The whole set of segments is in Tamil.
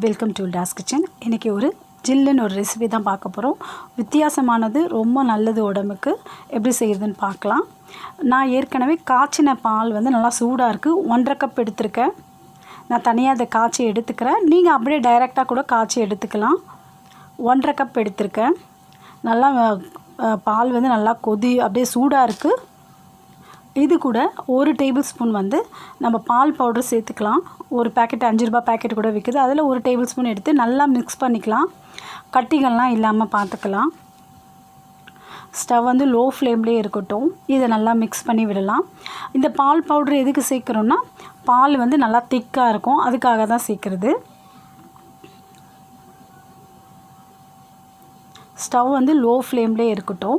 வெல்கம் டு டாஸ் கிச்சன் இன்றைக்கி ஒரு ஜில்லுன்னு ஒரு ரெசிபி தான் பார்க்க போகிறோம் வித்தியாசமானது ரொம்ப நல்லது உடம்புக்கு. எப்படி செய்கிறதுன்னு பார்க்கலாம். நான் ஏற்கனவே காய்ச்சின பால் வந்து நல்லா சூடாக இருக்குது ஒன்றரை கப் எடுத்திருக்கேன். நான் தனியாக அதை காய்ச்சி எடுத்துக்கிறேன். நீங்கள் அப்படியே டைரெக்டாக கூட காய்ச்சி எடுத்துக்கலாம். ஒன்றரை கப் எடுத்திருக்கேன். நல்லா பால் வந்து நல்லா கொதி அப்படியே சூடாக இருக்குது இது கூட ஒரு டேபிள் ஸ்பூன் வந்து நம்ம பால் பவுடர் சேர்த்துக்கலாம். ஒரு பேக்கெட் அஞ்சு ரூபாய் பேக்கெட் கூட விற்குது அதில் ஒரு டேபிள் ஸ்பூன் எடுத்து நல்லா மிக்ஸ் பண்ணிக்கலாம். கட்டிகள்லாம் இல்லாமல் பார்த்துக்கலாம் ஸ்டவ் வந்து லோ ஃப்ளேம்லேயே இருக்கட்டும். இதை நல்லா மிக்ஸ் பண்ணி விடலாம். இந்த பால் பவுடர் எதுக்கு சேர்க்குறோன்னா பால் வந்து நல்லா திக்காக இருக்கும். அதுக்காக தான் சேர்க்குறது. ஸ்டவ் வந்து லோ ஃப்ளேம்லேயே இருக்கட்டும்.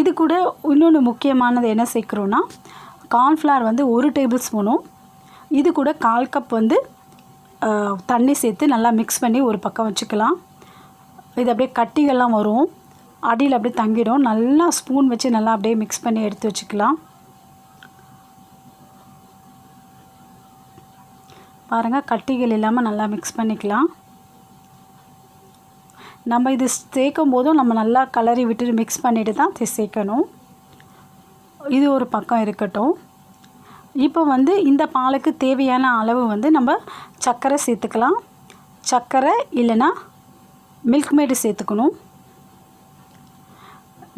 இது கூட இன்னொன்று முக்கியமானது என்ன சேர்க்குறோன்னா கார்ன்ஃப்ளவர் வந்து ஒரு டேபிள் ஸ்பூனும் இது கூட கால் கப் வந்து தண்ணி சேர்த்து நல்லா மிக்ஸ் பண்ணி ஒரு பக்கம் வச்சுக்கலாம். இது அப்படியே கட்டிகள்லாம் வரும். அடியில் அப்படியே தங்கிடும். நல்லா ஸ்பூன் வச்சு நல்லா அப்படியே மிக்ஸ் பண்ணி எடுத்து வச்சுக்கலாம். பாருங்கள் கட்டிகள் இல்லாமல் நல்லா மிக்ஸ் பண்ணிக்கலாம். நம்ம இது சேர்க்கும் போதும் நம்ம நல்லா கலரி விட்டு மிக்ஸ் பண்ணிட்டு தான் சேர்க்கணும் இது ஒரு பக்கம் இருக்கட்டும். இப்போ வந்து இந்த பாலுக்கு தேவையான அளவு வந்து நம்ம சர்க்கரை சேர்த்துக்கலாம். சர்க்கரை இல்லைன்னா மில்க் மேடு சேர்த்துக்கணும்.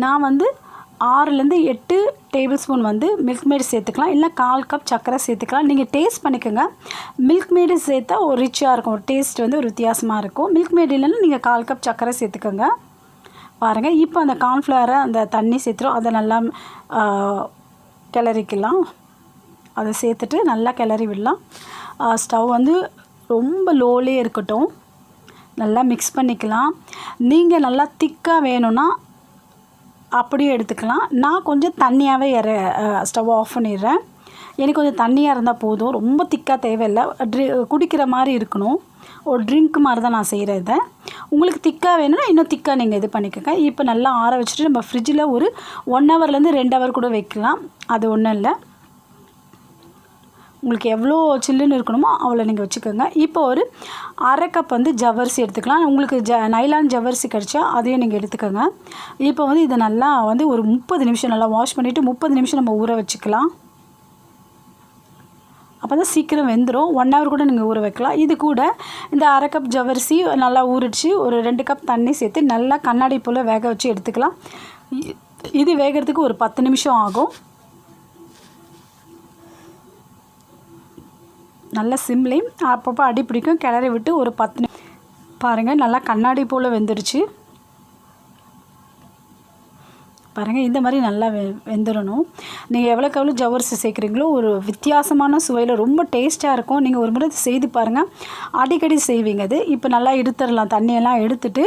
நான் வந்து ஆறுலேருந்து எட்டு டேபிள் ஸ்பூன் வந்து மில்க் மேடு சேர்த்துக்கலாம். இல்லை கால் கப் சர்க்கரை சேர்த்துக்கலாம். நீங்கள் டேஸ்ட் பண்ணிக்கோங்க. மில்க் மேடு சேர்த்தா ஒரு ரிச்சாக இருக்கும். ஒரு டேஸ்ட் வந்து ஒரு வித்தியாசமாக இருக்கும். மில்க் மேடு இல்லைன்னா நீங்கள் கால் கப் சர்க்கரை சேர்த்துக்கோங்க. பாருங்கள் இப்போ அந்த கார்ன்ஃப்ளவரை அந்த தண்ணி சேர்த்துரும் அதை நல்லா கிளறிக்கலாம். அதை சேர்த்துட்டு நல்லா கிளறி விடலாம். ஸ்டவ் வந்து ரொம்ப லோலே இருக்கட்டும். நல்லா மிக்ஸ் பண்ணிக்கலாம். நீங்கள் நல்லா திக்காக வேணும்னா அப்படியே எடுத்துக்கலாம். நான் கொஞ்சம் தண்ணியாகவே இற ஸ்டவ் ஆஃப் பண்ணிடுறேன். எனக்கு கொஞ்சம் தண்ணியாக இருந்தால் போதும். ரொம்ப திக்காக தேவையில்லை. ட்ரி குடிக்கிற மாதிரி இருக்கணும். ஒரு ட்ரிங்க் மாதிரி தான் நான் செய்கிறேன் இதை. உங்களுக்கு திக்காக வேணும்னா இன்னும் திக்காக நீங்கள் இது பண்ணிக்கோங்க. இப்போ நல்லா ஆற வச்சுட்டு நம்ம ஃப்ரிட்ஜில் ஒரு ஒன் ஹவர்லேருந்து ரெண்டு ஹவர் கூட வைக்கலாம். அது ஒன்றும் இல்லை. உங்களுக்கு எவ்வளோ சில்லுன்னு இருக்கணுமோ அவ்வளோ நீங்கள் வச்சுக்கோங்க. இப்போ ஒரு அரை கப் வந்து ஜவ்வரிசி எடுத்துக்கலாம். உங்களுக்கு ஜ நைலான் ஜவ்வரிசி கிடச்சா அதையும் நீங்கள் எடுத்துக்கோங்க. இப்போ வந்து இதை நல்லா வந்து ஒரு முப்பது நிமிஷம் நல்லா வாஷ் பண்ணிவிட்டு முப்பது நிமிஷம் நம்ம ஊற வச்சுக்கலாம். அப்போ தான் சீக்கிரம் வெந்துடும் ஒன் ஹவர் கூட நீங்கள் ஊற வைக்கலாம். இது கூட இந்த அரை கப் ஜவ்வரிசி நல்லா ஊறிச்சு ஒரு ரெண்டு கப் தண்ணி சேர்த்து நல்லா கண்ணாடி போல் வேக வச்சு எடுத்துக்கலாம். இது வேகிறதுக்கு ஒரு பத்து நிமிஷம் ஆகும். நல்ல சிம்லையும் அப்பப்போ அடி பிடிக்கும். கிளறி விட்டு ஒரு பத்து பாருங்கள் நல்லா கண்ணாடி போல் வெந்துருச்சு. பாருங்கள் இந்த மாதிரி நல்லா வெ வெந்துடணும் நீங்கள் எவ்வளோக்கு எவ்வளோ ஜவ்வரிசி சேர்க்குறீங்களோ ஒரு வித்தியாசமான சுவையில் ரொம்ப டேஸ்ட்டாக இருக்கும். நீங்கள் ஒரு முறை செய்து பாருங்கள் அடிக்கடி செய்வீங்க அது. இப்போ நல்லா எடுத்துடலாம். தண்ணியெல்லாம் எடுத்துட்டு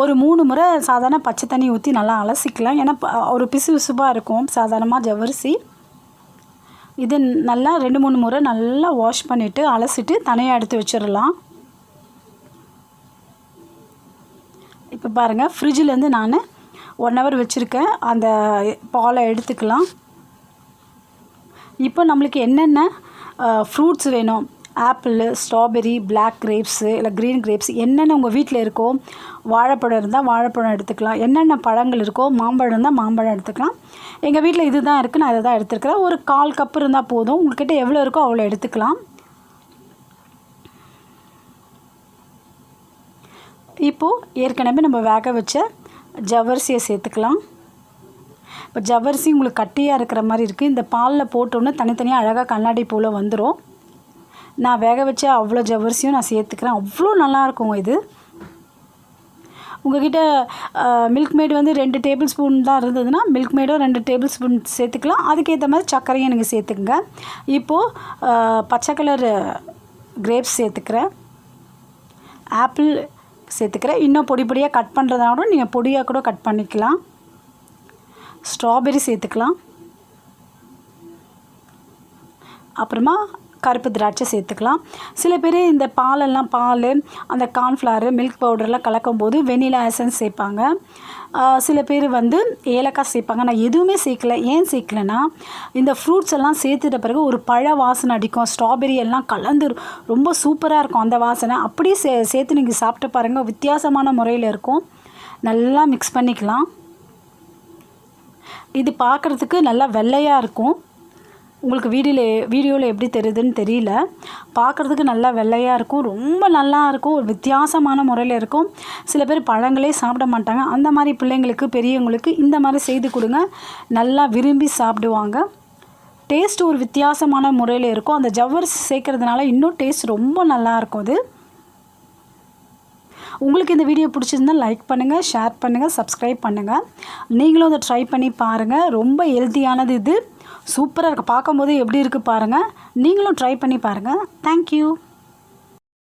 ஒரு மூணு முறை சாதாரண பச்சை தண்ணி ஊற்றி நல்லா அலசிக்கலாம். ஏன்னா ஒரு பிசு பிசுப்பாக இருக்கும். சாதாரணமாக ஜவரிசி இது நல்லா ரெண்டு மூணு முறை நல்லா வாஷ் பண்ணிவிட்டு அலசிட்டு தனியாக எடுத்து வச்சிடலாம். இப்போ பாருங்கள் ஃப்ரிட்ஜிலேருந்து நான் ஒன் ஹவர் வச்சுருக்கேன். அந்த பாலை எடுத்துக்கலாம். இப்போ நம்மளுக்கு என்னென்ன ஃப்ரூட்ஸ் வேணும்? ஆப்பிள் ஸ்ட்ராபெரி பிளாக் கிரேப்ஸு இல்லை க்ரீன் கிரேப்ஸ் என்னென்ன உங்கள் வீட்டில் இருக்கோ வாழைப்பழம் இருந்தால் வாழைப்பழம் எடுத்துக்கலாம். என்னென்ன பழங்கள் இருக்கோ மாம்பழம் இருந்தால் மாம்பழம் எடுத்துக்கலாம். எங்கள் வீட்டில் இது தான் இருக்குது நான் அதை தான் எடுத்துருக்கிறேன். ஒரு கால் கப் இருந்தால் போதும். உங்கள்கிட்ட எவ்வளோ இருக்கோ அவ்வளோ எடுத்துக்கலாம். இப்போது ஏற்கனவே நம்ம வேக வச்ச ஜவ்வரிசியை சேர்த்துக்கலாம். இப்போ ஜவ்வரிசி உங்களுக்கு கட்டியாக இருக்கிற மாதிரி இருக்குது இந்த பாலில் போட்டோன்னே தனித்தனியாக அழகாக கண்ணாடி போல் வந்துடும் நான் வேக வச்ச அவ்வளோ ஜவ்வரிசியும் நான் சேர்த்துக்கிறேன். அவ்வளோ நல்லாயிருக்குங்க இது. உங்ககிட்ட மில்க் மேடு வந்து ரெண்டு டேபிள் ஸ்பூன் தான் இருந்ததுன்னா மில்க் மேடும் ரெண்டு டேபிள் ஸ்பூன் சேர்த்துக்கலாம். அதுக்கேற்ற மாதிரி சர்க்கரையும் நீங்கள் சேர்த்துக்குங்க. இப்போது பச்சை கலர் கிரேப்ஸ் சேர்த்துக்கிறேன். ஆப்பிள் சேர்த்துக்கிறேன். இன்னும் பொடி பொடியாக கட் பண்ணுறதுனால கூட நீங்கள் பொடியாக கூட கட் பண்ணிக்கலாம். ஸ்ட்ராபெரி சேர்த்துக்கலாம். அப்புறமா கருப்பு திராட்சை சேர்த்துக்கலாம். சில பேர் இந்த பாலெல்லாம் பால் அந்த கார்ன்ஃப்ளவர் மில்க் பவுடர்லாம் கலக்கும் போது வெனிலா எசன்ஸ் சேர்ப்பாங்க. சில பேர் வந்து ஏலக்காய் சேர்ப்பாங்க. நான் எதுவுமே சேர்க்கல. ஏன் சேர்க்கலன்னா இந்த ஃப்ரூட்ஸ் எல்லாம் சேர்த்துட்ட பிறகு ஒரு பழ வாசனை அடிக்கும். ஸ்ட்ராபெரி எல்லாம் கலந்து ரொம்ப சூப்பராக இருக்கும் அந்த வாசனை. அப்படியே சே சேர்த்து நீங்கள் சாப்பிட்டு பாருங்கள் வித்தியாசமான முறையில் இருக்கும். நல்லா மிக்ஸ் பண்ணிக்கலாம். இது பார்க்குறதுக்கு நல்லா வெள்ளையாக இருக்கும். உங்களுக்கு வீடியோவில் வீடியோவில் எப்படி தெரியுதுன்னு தெரியல. பார்க்குறதுக்கு நல்லா வெள்ளையாக இருக்கும். ரொம்ப நல்லா இருக்கும். ஒரு வித்தியாசமான முறையில் இருக்கும். சில பேர் பழங்களே சாப்பிட மாட்டாங்க. அந்த மாதிரி பிள்ளைங்களுக்கு பெரியவங்களுக்கு இந்த மாதிரி செய்து கொடுங்க. நல்லா விரும்பி சாப்பிடுவாங்க. டேஸ்ட் ஒரு வித்தியாசமான முறையில் இருக்கும். அந்த ஜவ்வரிசி சேர்க்கறதுனால இன்னும் டேஸ்ட் ரொம்ப நல்லா இருக்கும் அது. உங்களுக்கு இந்த வீடியோ பிடிச்சிருந்தால் லைக் பண்ணுங்கள் ஷேர் பண்ணுங்கள் சப்ஸ்கிரைப் பண்ணுங்கள் நீங்களும் அதை ட்ரை பண்ணி பாருங்கள் ரொம்ப ஹெல்த்தியானது இது. சூப்பராக இருக்குது பார்க்கும்போது எப்படி இருக்குது பாருங்கள் நீங்களும் ட்ரை பண்ணி பாருங்கள் தேங்க்யூ